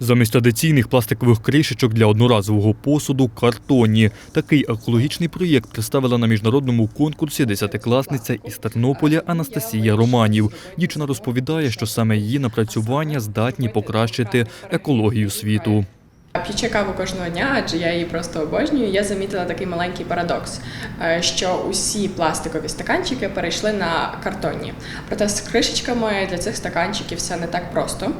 Замість традиційних пластикових кришечок для одноразового посуду картонні. Такий екологічний проєкт представила на міжнародному конкурсі десятикласниця із Тернополя Анастасія Романів. Дівчина розповідає, що саме її напрацювання здатні покращити екологію світу. П'ючи каву кожного дня, адже я її просто обожнюю. Я замітила такий маленький парадокс, е, що усі пластикові стаканчики перейшли на картонні. Проте з кришечками для цих стаканчиків все не так просто.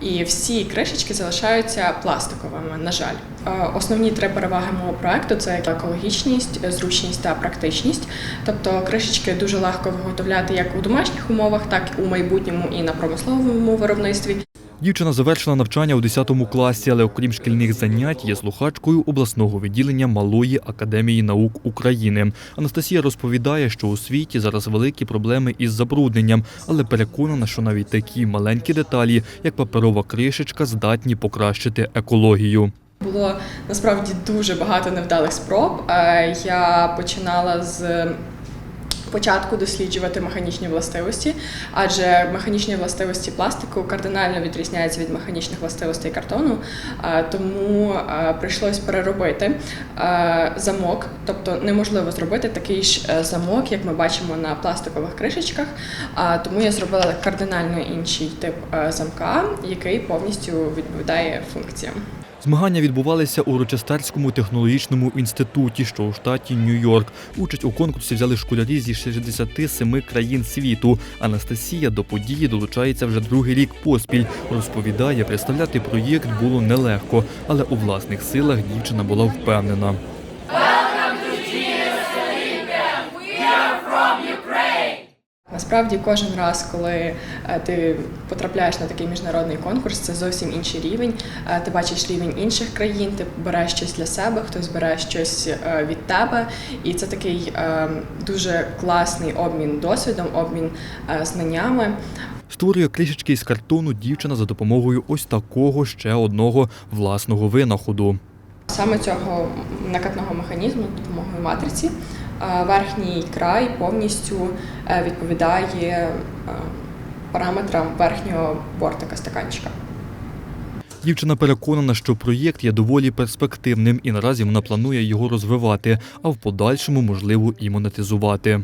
І всі кришечки залишаються пластиковими, на жаль. Е, Основні три переваги мого проекту це екологічність, зручність та практичність. Тобто кришечки дуже легко виготовляти як у домашніх умовах, так і у майбутньому і на промисловому виробництві. Дівчина завершила навчання у 10 класі, але окрім шкільних занять є слухачкою обласного відділення Малої академії наук України. Анастасія розповідає, що у світі зараз великі проблеми із забрудненням, але переконана, що навіть такі маленькі деталі, як паперова кришечка, здатні покращити екологію. Було насправді дуже багато невдалих спроб. Е, Я починала з початку досліджувати механічні властивості, адже механічні властивості пластику кардинально відрізняються від механічних властивостей картону. Тому прийшлось переробити замок, тобто неможливо зробити такий ж е, замок, як ми бачимо на пластикових кришечках. Тому я зробила кардинально інший тип е, замка, який повністю відповідає функціям. Змагання відбувалися у Рочестерському технологічному інституті, що у штаті Нью-Йорк. Участь у конкурсі взяли школярі зі 67 країн світу. Анастасія до події долучається вже другий рік поспіль. Розповідає, представляти проєкт було нелегко, але у власних силах дівчина була впевнена. Насправді, кожен раз, коли е, ти потрапляєш на такий міжнародний конкурс, це зовсім інший рівень. Е, Ти бачиш рівень інших країн, ти береш щось для себе, хтось бере щось е, від тебе, і це такий дуже класний обмін досвідом, обмін знаннями. Створює кришечки із картону дівчина за допомогою ось такого ще одного власного винаходу. Саме цього накатного механізму допомогою матриці е, верхній край повністю е, відповідає е, параметрам верхнього бортика стаканчика. Дівчина переконана, що проєкт є доволі перспективним і наразі вона планує його розвивати, а в подальшому можливо і монетизувати.